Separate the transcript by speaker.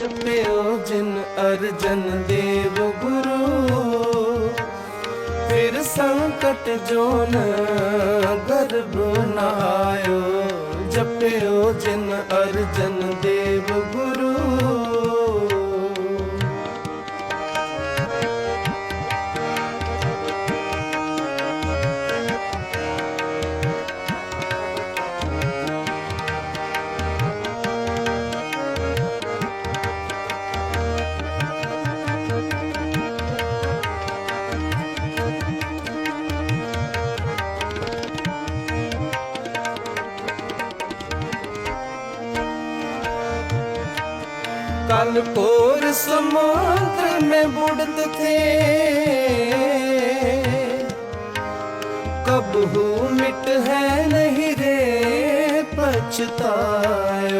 Speaker 1: ਜਪਿਓ ਜਿਨ ਅਰਜਨ ਦੇਵ ਗੁਰੂ। ਫਿਰ ਸੰਕਟ ਜੋਨ ਗਰਬ ਨ ਆਇਓ ਜਪਿਓ ਜਿਨ ਅਰਜਨ ਦੇਵ ਗੁਰੂ कल पोर समुद्र में बुड़त थे कब हो मिट है नहीं रे पछतायो